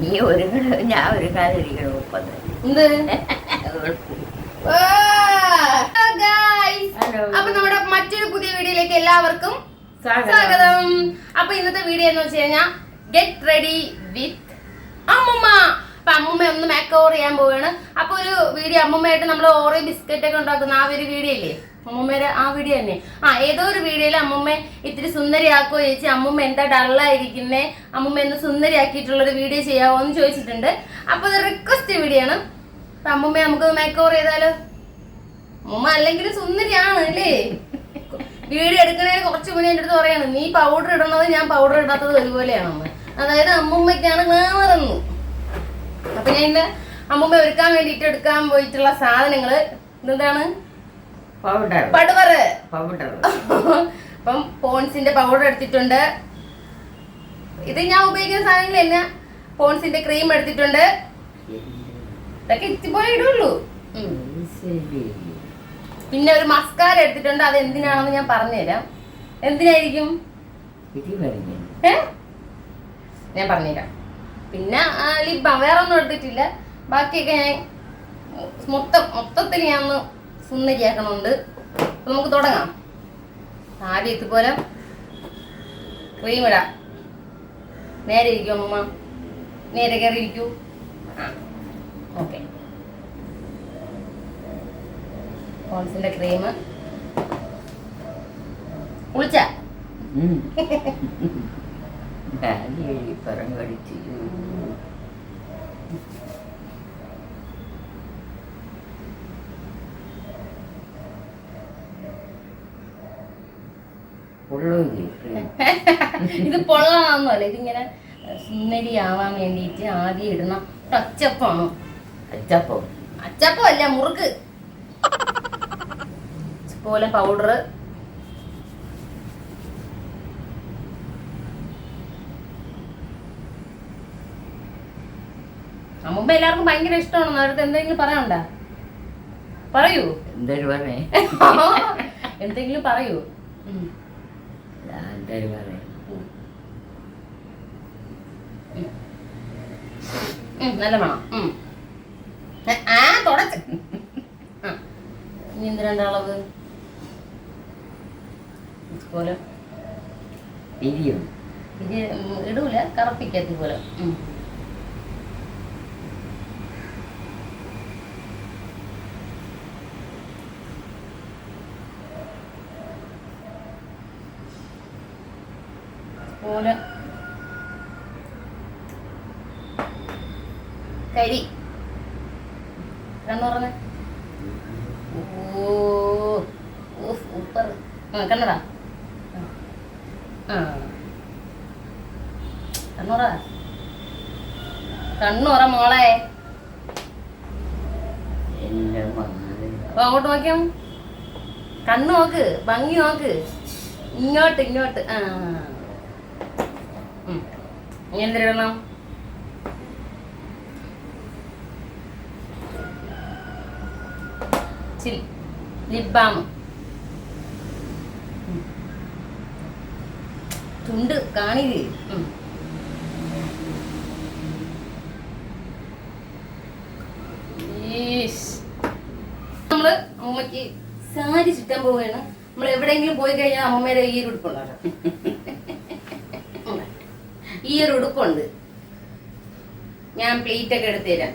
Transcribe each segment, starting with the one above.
നീ ഒരുങ്ങണ ഞാൻ ഒരുങ്ങാതിരിക്കണം ഒപ്പം എന്ത്? Guys Hello. അപ്പൊ നമ്മുടെ മറ്റൊരു പുതിയ വീഡിയോയിലേക്ക് എല്ലാവർക്കും സ്വാഗതം. അപ്പൊ ഇന്നത്തെ വീഡിയോ എന്ന് വെച്ച് കഴിഞ്ഞാൽ ഗെറ്റ് റെഡി വിത്ത് അമ്മുമ്മ. അപ്പൊ അമ്മൂമ്മ ഒന്ന് മേക്ക് ഓവർ ചെയ്യാൻ പോവാണ്. അപ്പൊ ഒരു വീഡിയോ അമ്മൂമ്മയായിട്ട് നമ്മൾ ഓറേ ബിസ്ക്കറ്റ് ഒക്കെ ഉണ്ടാക്കുന്ന ആ ഒരു വീഡിയോ ഇല്ലേ? അമ്മൂമ്മയുടെ ആ വീഡിയോ തന്നെ. ആ ഏതോ ഒരു വീഡിയോയിൽ അമ്മൂമ്മ ഇത്തിരി സുന്ദരിയാക്കോ ചോദിച്ചു അമ്മൂമ്മ എന്താ ഡള്ളായിരിക്കുന്നേ അമ്മൂമ്മ എന്ന് സുന്ദരിയാക്കിയിട്ടുള്ള ഒരു വീഡിയോ ചെയ്യാവോ എന്ന് ചോദിച്ചിട്ടുണ്ട്. അപ്പൊ അത് റിക്വസ്റ്റ് വീഡിയോ ആണ്. അപ്പൊ അമ്മൂമ്മ നമുക്ക് മേക്ക് ഓവർ ചെയ്താലോ? അമ്മൂമ്മ അല്ലെങ്കിൽ സുന്ദരിയാണ് അല്ലേ? വീഡിയോ എടുക്കുന്നതിന് കുറച്ച് മുന്നേ എന്റെ അടുത്ത് പറയാണ് നീ പൗഡർ ഇടുന്നത് ഞാൻ പൗഡർ ഇടാത്തത് ഒരുപോലെയാണ് അമ്മ അതായത് അമ്മൂമ്മയ്ക്കാണ് ഗ്ലാമറെന്ന് അപ്പൊ ഞാൻ ഇന്ന് അമ്മൂമ്മ ഒരുക്കാൻ വേണ്ടിട്ട് എടുക്കാൻ പോയിട്ടുള്ള സാധനങ്ങൾ എന്താണ് പൗഡർ പൗഡർ അപ്പം പോൺസിന്റെ പൗഡർ എടുത്തിട്ടുണ്ട്. ഇത് ഞാൻ ഉപയോഗിക്കുന്ന സാധനങ്ങൾ തന്നെ. പോൺസിന്റെ ക്രീം എടുത്തിട്ടുണ്ട്. ഇതൊക്കെ ഇത്തിപോലെ ഇടുള്ളൂ. പിന്നെ ഒരു മസ്കാര എടുത്തിട്ടുണ്ട്. അത് എന്തിനാണെന്ന് ഞാൻ പറഞ്ഞുതരാം. എന്തിനായിരിക്കും? ഞാൻ പറഞ്ഞുതരാം. പിന്നെ ലിബ വേറെ ഒന്നും എടുത്തിട്ടില്ല. ബാക്കിയൊക്കെ ഞാൻ മൊത്തം മൊത്തത്തിൽ ഞാൻ ഒന്ന് സുന്ദരിയാക്കണമുണ്ട് അപ്പൊ നമുക്ക് തുടങ്ങാം. ആദ്യം ഇതുപോലെ ക്രീം ഇടാം. നേരെ ഇരിക്കും അമ്മ നേരെ കയറി ഇരിക്കൂ. ആ ഓക്കെ. പോൺസിന്റെ ക്രീം കുളിച്ച ഡാലി ഉള്ളൂല്ലേ ഇത് പൊള്ളാന്നല്ല ഇതിങ്ങനെ സുന്ദരി ആവാൻ വേണ്ടിയിട്ട് ആദ്യം ഇടുന്ന അച്ചപ്പാണ് അച്ചപ്പം. അച്ചപ്പം അല്ല മുറുക്ക്. പോലെ പൗഡർ അമ്മുമ്പ എല്ലാവർക്കും ഭയങ്കര ഇഷ്ടമാണ്. അവരുടെ എന്തെങ്കിലും പറയണ്ട പറയൂ. എന്തൊരു പറഞ്ഞേ എന്തെങ്കിലും പറയൂ. എന്തൊരു പറയേ? നല്ല മണം. ആ തുടച്ച്. ഇനി എന്ത് രണ്ടളവ് ഇതുപോലെ. ഇരിയും? ഇത് ഇടൂല. കറപ്പിക്കാത്ത പോലെ. പോലെ കരി. കണ്ണു പറഞ്ഞ? ഓ സൂപ്പർ. ആ കണ്ണടാ ആ. കണ്ണുറ കണ്ണുറ മോളെ. അങ്ങോട്ട് നോക്കിയാ? കണ്ണു നോക്ക് ഭംഗി നോക്ക്. ഇങ്ങോട്ട് ഇങ്ങോട്ട്. ആ. എന്തിടണം ചുണ്ട് കാണിത് ഉം. ഈശ്. നമ്മൾ അമ്മയ്ക്ക് സാരി ചുറ്റാൻ പോവുകയാണ്. നമ്മൾ എവിടെയെങ്കിലും പോയി കഴിഞ്ഞാൽ അമ്മമ്മയുടെ ഈ ഉടുപ്പുണ്ടാകും ഈ ഒരു ഉടുപ്പുണ്ട്. ഞാൻ പ്ലേറ്റ് ഒക്കെ എടുത്തു തരാം.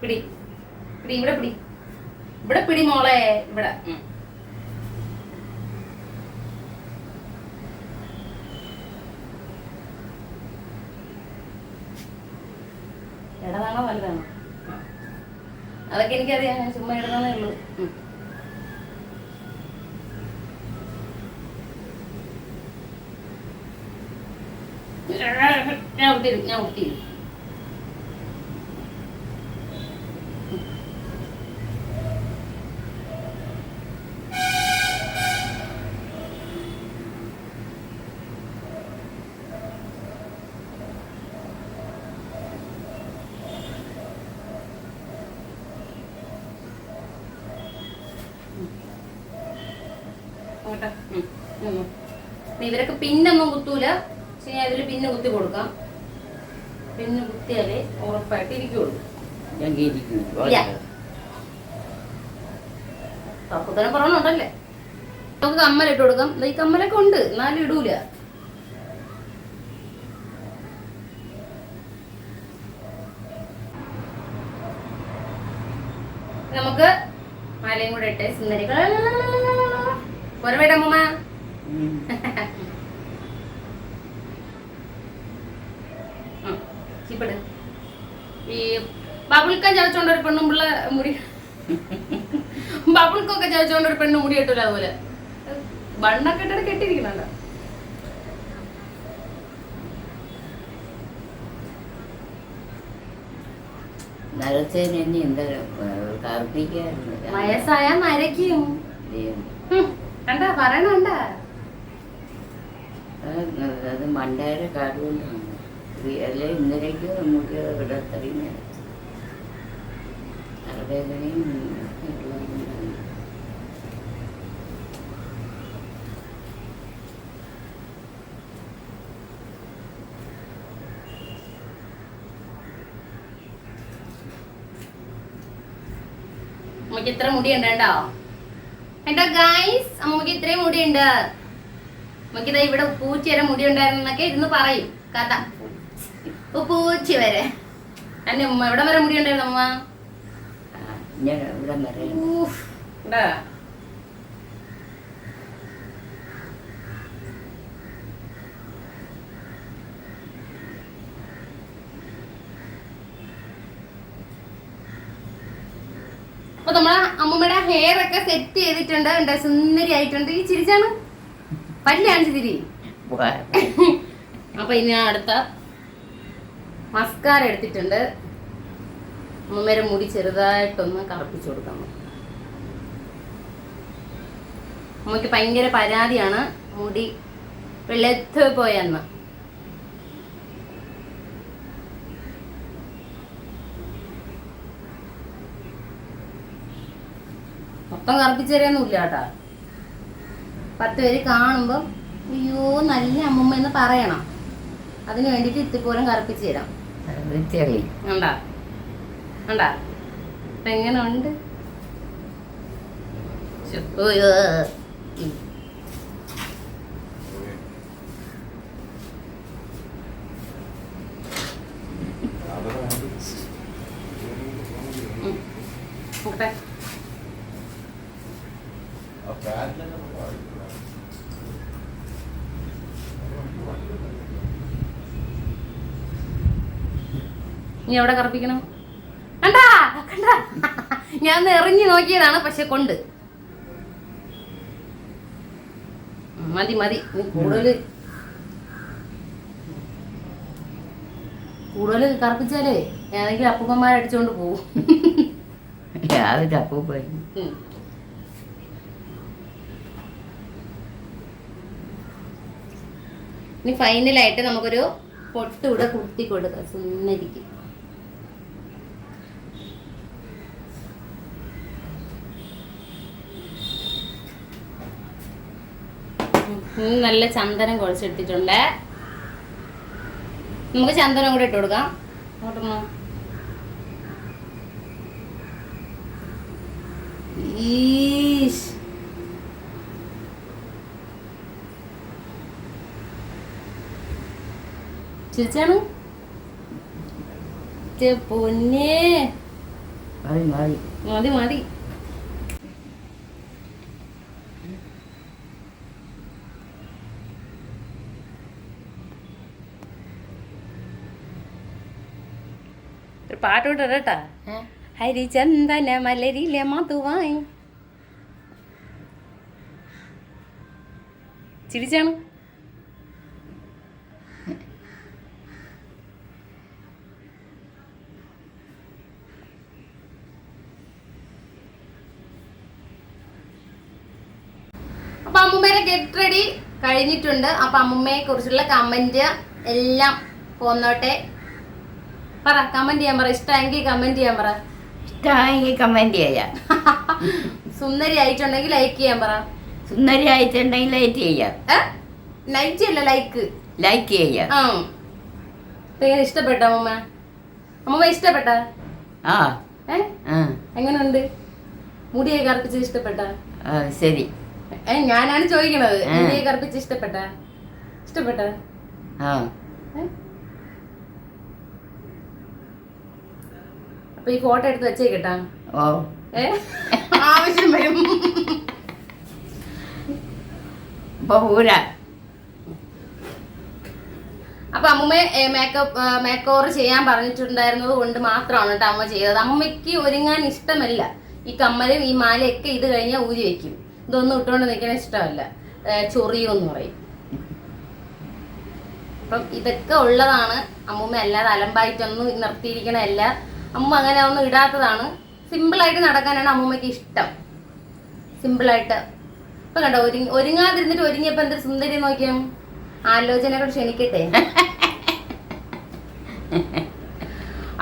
പിടി. പിടി ഇവിടെ പിടി. ഇവിടെ പിടി മോളെ ഇവിടെ. അതൊക്കെ എനിക്കറിയാം ഞാൻ ചുമ്മാ ഇടണമെന്നേ ഉള്ളൂ. ഞാൻ ഒത്തിരി ഞാൻ ഒത്തിരി ഇവരൊക്കെ പിന്നൊന്നും കുത്തൂല. പക്ഷെ ഞാൻ ഇതിൽ പിന്നെ കുത്തി കൊടുക്കാം. പിന്നെ കുത്തിയാലേ ഉറപ്പായിട്ട് ഇരിക്കുള്ളൂ. ഞാൻ കുറവുണ്ടല്ലേ നമുക്ക് കമ്മലിട്ട് കൊടുക്കാം. ഈ കമ്മലൊക്കെ ഉണ്ട്. എന്നാലും ഇടൂല. നമുക്ക് മാലയും കൂടെ ഇട്ട് സുന്ദരികൾ ഉം. ചിപ്പിട്. ഈ ബബിൾക്ക ചതച്ചോണ്ട് ഒരു പെണ്ണും പിള്ള മുടി ബബിൾക്കൊക്കെ ചതച്ചോണ്ട് ഒരു പെണ്ണ് മുടി കിട്ടൂല അതുപോലെ. ബണ്ണൊക്കെ ഇട്ടിട്ട് കെട്ടിയിരിക്കണണ്ട നരച്ചതിന് ഇനി എന്താ കറുപ്പിക്കായിരുന്നു. വയസ്സായ നരയ്ക്കും കണ്ട കണ്ടാ. പറയണണ്ട അത് മണ്ടേരെ കാടുകൊണ്ടാണ്. അല്ലെ ഇന്നലേക്ക് നമുക്ക് ഇവിടെ അത്രയും തലവേദനയും ഉള്ളതുകൊണ്ടാണ്. അമ്മയ്ക്ക് ഇത്ര മുടി ഉണ്ട്? ഉണ്ടോ എന്റെ ഗൈസ് അമ്മയ്ക്ക് ഇത്രയും മുടി ഉണ്ട്. അമ്മയ്ക്ക് ഇതാ ഇവിടെ പൂച്ചി വരെ മുടി ഉണ്ടായിരുന്നൊക്കെ ഇരുന്ന് പറയും. കഥ. പൂച്ചി വരെ. എന്നെ ഉമ്മ? എവിടെ വരെ മുടി ഉണ്ടായിരുന്നു അമ്മ. അപ്പൊ നമ്മളെ അമ്മമ്മയുടെ ഹെയർ ഒക്കെ സെറ്റ് ചെയ്തിട്ടുണ്ട്. സുന്ദരി ആയിട്ടുണ്ട് ഈ ചിരിച്ചാണ്. പല്ലാണ് തിരി. അപ്പൊ ഇനി അടുത്ത മസ്കാര എടുത്തിട്ടുണ്ട്. അമ്മമ്മേരെ മുടി ചെറുതായിട്ടൊന്ന് കറുപ്പിച്ചു കൊടുക്കാം. അമ്മയ്ക്ക് ഭയങ്കര പരാതിയാണ്. മുടി വെളുത്ത് പോയെന്ന്. മൊത്തം കറുപ്പിച്ചു തരാനൊന്നുമില്ല കേട്ടാ. പത്ത് പേര് കാണുമ്പം അയ്യോ നല്ല അമ്മമ്മ എന്ന് പറയണം. അതിന് വേണ്ടിയിട്ട് ഇത്തിപ്പോലും കറുപ്പിച്ച് തരാം ഉണ്ടാ ഉണ്ടാ എങ്ങനെ ഉണ്ട് നീ എവിടെ കറപ്പിക്കണം? കണ്ടാ കണ്ടാ. ഞാൻ എറിഞ്ഞു നോക്കിയതാണ് പക്ഷെ കൊണ്ട്. മതി മതി. നീ കൂടുതൽ കൂടുതൽ കറപ്പിച്ചാലേ ഏതെങ്കിലും അപ്പൂപ്പന്മാരടിച്ചോണ്ട് പോവും. അപ്പൂപ്പ അപ്പൂപ്പായി ഉം. ഇനി ഫൈനലായിട്ട് നമുക്കൊരു പൊട്ട് ഇവിടെ കുത്തി കൊടുക്കാം. സുന്ദരിക്ക് ഉം, ഇനി നല്ല ചന്ദനം കുഴച്ചെടുത്തിട്ടുണ്ട് നമുക്ക് ചന്ദനം കൂടെ ഇട്ട് കൊടുക്കാം. ഈശ്. ചിരിച്ചാണ്? പൊന്നേ. മതി മതി മതി മതി ഒരു പാട്ട് വിട്ടേട്ടാ ഏ? ഹരിചന്ദന മലരിലെ മധുവായി. ചിരിച്ചാണ്. അപ്പൊ അമ്മൂമ്മേനെ ഗെറ്റ് റെഡി കഴിഞ്ഞിട്ടുണ്ട്. അപ്പൊ അമ്മുമ്മയെ കുറിച്ചുള്ള കമന്റ് എല്ലാം പോന്നോട്ടെ. പറ കമന്റ് ചെയ്യാൻ പറ ഇഷ്ടമെങ്കിൽ കമന്റ് ചെയ്യാൻ പറ. ഇഷ്ടമായെങ്കിൽ കമന്റ് ചെയ്യാം. സുന്ദരി ആയിട്ടുണ്ടെങ്കിൽ ലൈക്ക് ചെയ്യാൻ പറ. സുന്ദരി ആയിട്ടുണ്ടെങ്കിൽ ലൈക്ക് ചെയ്യാം ലൈക്ക് ചെയ്യല്ല ലൈക്ക് ലൈക്ക് ചെയ്യാം. എങ്ങനെ ഇഷ്ടപ്പെട്ട അമ്മ അമ്മ ഇഷ്ടപ്പെട്ട? ആ. എങ്ങനെയുണ്ട് മുടിയൊക്കെ കറുപ്പിച്ച് ഇഷ്ടപ്പെട്ട? ശരി. ഞാനാണ് ചോദിക്കണത്. മുടിയൊക്കെ കറുപ്പിച്ച് ഇഷ്ടപ്പെട്ട? ഇഷ്ടപ്പെട്ട? ആ. അപ്പൊ ഈ ഫോട്ടോ എടുത്ത് വെച്ചേക്കട്ടാ ഓ ആവശ്യം വരും. ഇപ്പൊ അപ്പൊ അമ്മ മേക്കപ്പ് മേക്ക് ഓവർ ചെയ്യാൻ പറഞ്ഞിട്ടുണ്ടായിരുന്നത് കൊണ്ട് മാത്രമാണ് കേട്ടോ അമ്മ ചെയ്തത്. അമ്മയ്ക്ക് ഒരുങ്ങാൻ ഇഷ്ടമല്ല. ഈ കമ്മലും ഈ മാലയൊക്കെ ഇത് കഴിഞ്ഞാൽ ഊരി വെക്കും. ഇതൊന്നും ഇട്ടുകൊണ്ട് നിൽക്കണ ഇഷ്ടമല്ല. ഏ, ചൊറിയുമെന്ന് പറയും. അപ്പം ഇതൊക്കെ ഉള്ളതാണ് അമ്മൂമ്മ അല്ലാതെ അലമ്പായിട്ടൊന്നും നിർത്തിയിരിക്കണല്ല അമ്മ അങ്ങനെ ഒന്നും ഇടാത്തതാണ്. സിമ്പിളായിട്ട് നടക്കാനാണ് അമ്മൂമ്മയ്ക്ക് ഇഷ്ടം. സിമ്പിളായിട്ട് ഇപ്പൊ കണ്ടോ ഒരുങ്ങി ഒരുങ്ങാതിരുന്നിട്ട് ഒരുങ്ങിയപ്പോ എന്തൊരു സുന്ദരി നോക്കിയാ? ആലോചനകൾ ക്ഷണിക്കട്ടെ.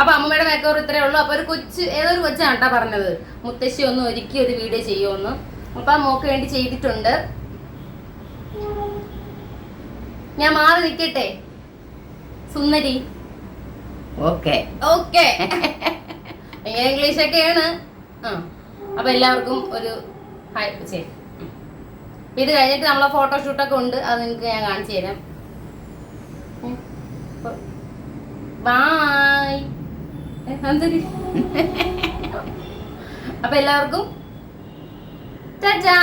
അപ്പൊ അമ്മയുടെ മേക്കോർ ഇത്രേ ഉള്ളൂ. അപ്പൊ ഒരു കൊച്ച് ഏതൊരു കൊച്ചാണ് കേട്ടാ പറഞ്ഞത്? മുത്തശ്ശി ഒന്ന് ഒരുക്കി ഒരു വീഡിയോ ചെയ്യുമെന്ന് അപ്പൊ മോക്ക് വേണ്ടി ചെയ്തിട്ടുണ്ട്. ഞാൻ മാറി നിൽക്കട്ടെ. സുന്ദരി. ഓക്കെ. ഓക്കെ. ഇങ്ങനെ ഇംഗ്ലീഷ് ഒക്കെയാണ് അപ്പൊ എല്ലാവർക്കും ഒരു ഹായ് ശരി. ഇത് കഴിഞ്ഞിട്ട് നമ്മളെ ഫോട്ടോഷൂട്ടൊക്കെ ഉണ്ട്. അത് നിങ്ങൾക്ക് ഞാൻ കാണിച്ചു തരാം. ബായ് അപ്പൊ എല്ലാവർക്കും ടാറ്റാ